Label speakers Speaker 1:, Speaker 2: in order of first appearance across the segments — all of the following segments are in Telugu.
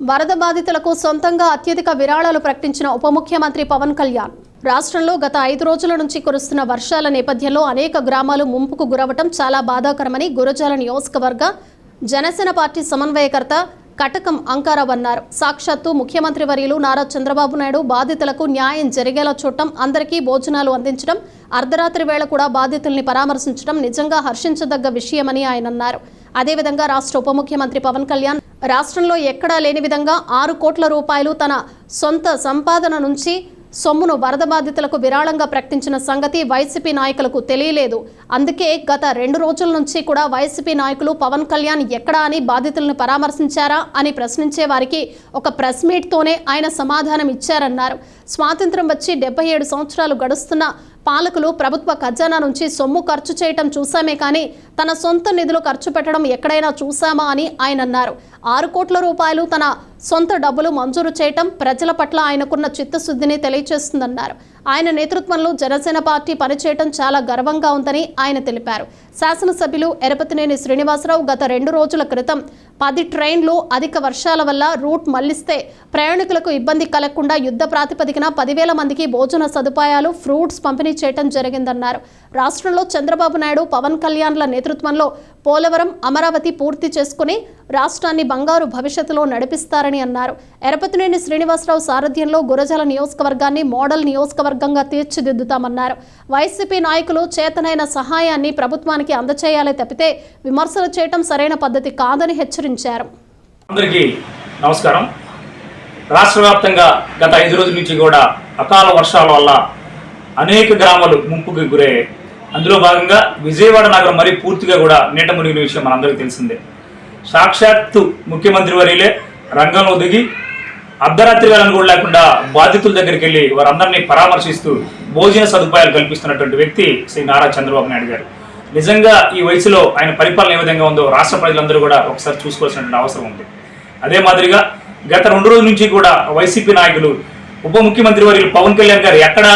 Speaker 1: వరద బాధితులకు సొంతంగా అత్యధిక విరాళాలు ప్రకటించిన ఉప ముఖ్యమంత్రి పవన్ కళ్యాణ్ రాష్ట్రంలో గత ఐదు రోజుల నుంచి కురుస్తున్న వర్షాల నేపథ్యంలో అనేక గ్రామాలు ముంపుకు గురవటం చాలా బాధాకరమని గురజాల నియోజకవర్గ జనసేన పార్టీ సమన్వయకర్త కటకం అంకారావు అన్నారు. సాక్షాత్తు ముఖ్యమంత్రి వర్యులు నారా చంద్రబాబు నాయుడు బాధితులకు న్యాయం జరిగేలా చూడటం అందరికీ భోజనాలు అందించడం అర్ధరాత్రి వేళ కూడా బాధితుల్ని పరామర్శించడం నిజంగా హర్షించదగ్గ విషయమని ఆయన అన్నారు. అదేవిధంగా రాష్ట్ర ఉప ముఖ్యమంత్రి పవన్ కళ్యాణ్ రాష్ట్రంలో ఎక్కడా లేని విధంగా ఆరు కోట్ల రూపాయలు తన సొంత సంపాదన నుంచి సొమ్మును వరద బాధితులకు విరాళంగా ప్రకటించిన సంగతి వైసీపీ నాయకులకు తెలియలేదు. అందుకే గత రెండు రోజుల నుంచి కూడా వైసీపీ నాయకులు పవన్ కళ్యాణ్ ఎక్కడా అని బాధితులను పరామర్శించారా అని ప్రశ్నించే వారికి ఒక ప్రెస్ మీట్తోనే ఆయన సమాధానం ఇచ్చారన్నారు. స్వాతంత్రం వచ్చి డెబ్బై ఏడు సంవత్సరాలు గడుస్తున్న పాలకులు ప్రభుత్వ ఖజానా నుంచి సొమ్ము ఖర్చు చేయటం చూశామే కానీ తన సొంత నిధులు ఖర్చు పెట్టడం ఎక్కడైనా చూశామా అని ఆయన అన్నారు. ఆరు కోట్ల రూపాయలు తన సొంత డబ్బులు మంజూరు చేయటం ప్రజల పట్ల ఆయనకున్న చిత్తశుద్ధిని తెలియజేస్తుందన్నారు ఆయన నేతృత్వంలో జనసేన పార్టీ పనిచేయటం చాలా గర్వంగా ఉందని ఆయన తెలిపారు. శాసనసభ్యులు ఎరపతినేని శ్రీనివాసరావు గత రెండు రోజుల క్రితం పది ట్రైన్లు అధిక వర్షాల వల్ల రూట్ మళ్ళిస్తే ప్రయాణికులకు ఇబ్బంది కలగకుండా యుద్ధ ప్రాతిపదికన పదివేల మందికి భోజన సదుపాయాలు ఫ్రూట్స్ పంపిణీ చేయటం జరిగిందన్నారు. రాష్ట్రంలో చంద్రబాబు నాయుడు పవన్ కళ్యాణ్ల నేతృత్వంలో పోలవరం అమరావతి పూర్తి చేసుకుని రాష్ట్రాన్ని బంగారు భవిష్యత్తులో నడిపిస్తారని అన్నారు. ఎరపతినేని శ్రీనివాసరావు సారథ్యంలో గురజాల నియోజకవర్గాన్ని మోడల్ నియోజకవర్గంగా తీర్చిదిద్దుతామన్నారు. వైసీపీ నాయకులు చేతనైన సహాయాన్ని ప్రభుత్వానికి అందచేయాలి తప్పితే విమర్శలు చేయటం సరైన పద్ధతి కాదని హెచ్చరించారు.
Speaker 2: అందరికీ నమస్కారం. రాష్ట్ర వ్యాప్తంగా గత ఐదు రోజుల నుంచి కూడా అకాల వర్షాల వల్ల అనేక గ్రామాలు ముంపుకి గురయ్యాయి. అందులో భాగంగా విజయవాడ నగరం మరీ పూర్తిగా కూడా నీట మునిగిన విషయం మనందరికీ తెలిసిందే. సాక్షాత్తు ముఖ్యమంత్రి వర్యులే రంగంలో దిగి అర్ధరాత్రి వేళను కూడా లేకుండా బాధితుల దగ్గరికి వెళ్ళి వారందరినీ పరామర్శిస్తూ భోజన సదుపాయాలు కల్పిస్తున్నటువంటి వ్యక్తి శ్రీ నారా చంద్రబాబు నాయుడు గారు. నిజంగా ఈ వయసులో ఆయన పరిపాలన ఏ విధంగా ఉందో రాష్ట్ర ప్రజలందరూ కూడా ఒకసారి చూసుకోవాల్సినటువంటి అవసరం ఉంది. అదే మాదిరిగా గత రెండు రోజుల నుంచి కూడా వైసీపీ నాయకులు ఉప ముఖ్యమంత్రి వారి పవన్ కళ్యాణ్ గారు ఎక్కడ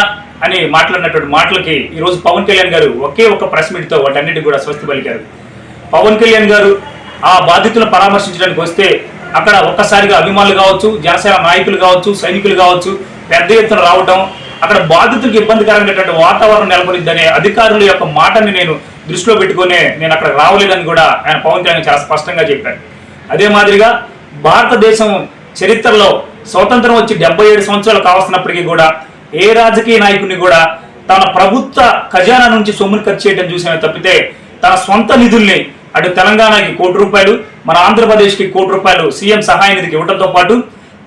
Speaker 2: అని మాట్లాడినటువంటి మాటలకి ఈరోజు పవన్ కళ్యాణ్ గారు ఒకే ఒక ప్రెస్ మీట్తో వాటన్నిటి కూడా స్వస్తి పలికారు. పవన్ కళ్యాణ్ గారు ఆ బాధితులను పరామర్శించడానికి వస్తే అక్కడ ఒక్కసారిగా అభిమానులు కావచ్చు జనసేన నాయకులు కావచ్చు సైనికులు కావచ్చు పెద్ద ఎత్తున రావటం అక్కడ బాధితులకు ఇబ్బందికరమైనటువంటి వాతావరణం నెలకొనిద్దనే అధికారుల యొక్క మాటని నేను దృష్టిలో పెట్టుకునే నేను అక్కడ రావలేదని కూడా ఆయన పవన్ కళ్యాణ్ చాలా స్పష్టంగా చెప్పారు. అదే మాదిరిగా భారతదేశం చరిత్రలో స్వతంత్రం వచ్చి డెబ్బై ఏడు సంవత్సరాలు కావస్తున్నప్పటికీ కూడా ఏ రాజకీయ నాయకుడిని కూడా తన ప్రభుత్వ ఖజానా నుంచి సొమ్ములు ఖర్చు చేయడం చూసిన తప్పితే తన సొంత నిధుల్ని అటు తెలంగాణకి కోటి రూపాయలు మన ఆంధ్రప్రదేశ్కి కోటి రూపాయలు సీఎం సహాయ నిధికి ఇవ్వడంతో పాటు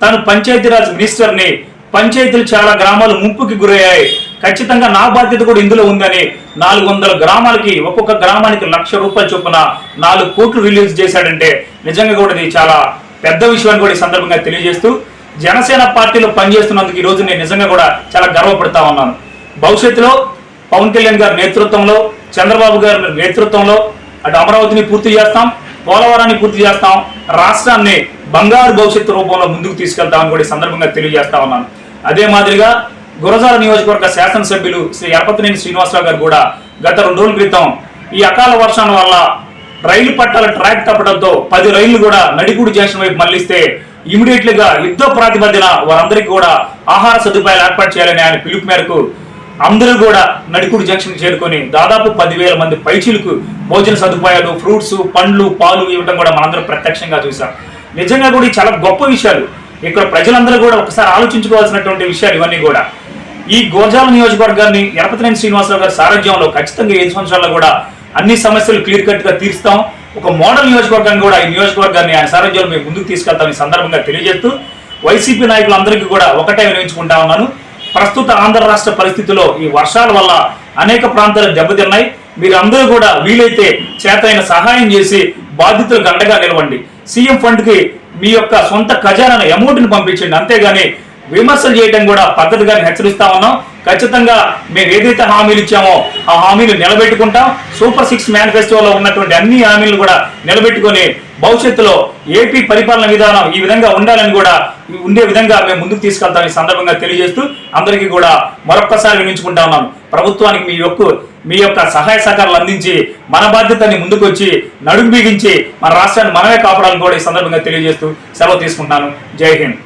Speaker 2: తాను పంచాయతీరాజ్ మినిస్టర్ని పంచాయతీలు చాలా గ్రామాలు ముంపుకి గురయ్యాయి. ఖచ్చితంగా నా బాధ్యత కూడా ఇందులో ఉందని నాలుగు వందల గ్రామాలకి ఒక్కొక్క గ్రామానికి లక్ష రూపాయల చొప్పున నాలుగు కోట్లు రిలీజ్ చేశాడంటే నిజంగా కూడా ఇది చాలా పెద్ద విషయాన్ని కూడా ఈ సందర్భంగా తెలియజేస్తూ జనసేన పార్టీలో పనిచేస్తున్నందుకు ఈ నేను నిజంగా కూడా చాలా గర్వపడతా ఉన్నాను. భవిష్యత్తులో పవన్ కళ్యాణ్ గారి నేతృత్వంలో చంద్రబాబు గారి నేతృత్వంలో అటు అమరావతిని పూర్తి చేస్తాం పోలవరాన్ని పూర్తి చేస్తాం రాష్ట్రాన్ని బంగారు భవిష్యత్తు రూపంలో ముందుకు తీసుకెళ్తామని కూడా సందర్భంగా తెలియజేస్తా ఉన్నాను. అదే మాదిరిగా గురజాల నియోజకవర్గ శాసనసభ్యులు శ్రీ ఎరపతినేని శ్రీనివాసరావు గారు కూడా గత రెండు రోజుల క్రితం ఈ అకాల వర్షాల వల్ల రైలు పట్టాల ట్రాక్ తప్పడంతో పది రైళ్ళు కూడా నడిగుడి జంక్షన్ వైపు మళ్ళిస్తే ఇమీడియట్గా యుద్ధ ప్రాతిపదిన వారందరికీ కూడా ఆహార సదుపాయాలు ఏర్పాటు చేయాలని ఆయన పిలుపు మేరకు అందరూ కూడా నడికుడు జంక్షన్ చేరుకొని దాదాపు పదివేల మంది పైచీలకు భోజన సదుపాయాలు ఫ్రూట్స్ పండ్లు పాలు ఇవ్వడం కూడా మనందరం ప్రత్యక్షంగా చూసాం. నిజంగా కూడా చాలా గొప్ప విషయాలు. ఇక్కడ ప్రజలందరూ కూడా ఒకసారి ఆలోచించుకోవాల్సినటువంటి విషయాలు ఇవన్నీ కూడా. ఈ గోజాల నియోజకవర్గాన్ని ఎరపతినేని శ్రీనివాసరావు గారి సారథ్యంలో ఖచ్చితంగా ఐదు సంవత్సరాల్లో కూడా అన్ని సమస్యలు క్లియర్ కట్గా తీరుస్తాం. ఒక మోడల్ నియోజకవర్గాన్ని కూడా ఈ నియోజకవర్గాన్ని ఆయన సారథ్యంలో మేము ముందుకు తీసుకెళ్తాం ఈ సందర్భంగా తెలియజేస్తూ వైసీపీ నాయకులందరికీ కూడా ఒకటే వినియోగించుకుంటా ఉన్నాను. ప్రస్తుత ఆంధ్ర రాష్ట్ర పరిస్థితిలో ఈ వర్షాల వల్ల అనేక ప్రాంతాలు దెబ్బతిన్నాయి. మీరందరూ కూడా వీలైతే చేతైన సహాయం చేసి బాధితులకు అండగా నిలవండి. సీఎం ఫండ్కి మీ యొక్క సొంత ఖజానా అమౌంట్ని పంపించండి. అంతేగాని విమర్శలు చేయడం కూడా పద్ధతిగా హెచ్చరిస్తా ఉన్నాం. ఖచ్చితంగా మేము ఏదైతే హామీలు ఇచ్చామో ఆ హామీలు నిలబెట్టుకుంటాం. సూపర్ సిక్స్ మేనిఫెస్టోలో ఉన్నటువంటి అన్ని హామీలు కూడా నిలబెట్టుకొని భవిష్యత్తులో ఏపీ పరిపాలన విధానం ఈ విధంగా ఉండాలని కూడా ఉండే విధంగా మేము ముందుకు తీసుకెళ్తాం ఈ సందర్భంగా తెలియజేస్తూ అందరికీ కూడా మరొక్కసారి వినించుకుంటా ఉన్నాం. ప్రభుత్వానికి మీ యొక్క మీ యొక్క సహాయ సహకారాలు అందించి మన బాధ్యతని ముందుకొచ్చి నడుము బిగించి మన రాష్ట్రాన్ని మనమే కాపాడాలని కూడా ఈ సందర్భంగా తెలియజేస్తూ సెలవు తీసుకుంటున్నాను. జై హింద్.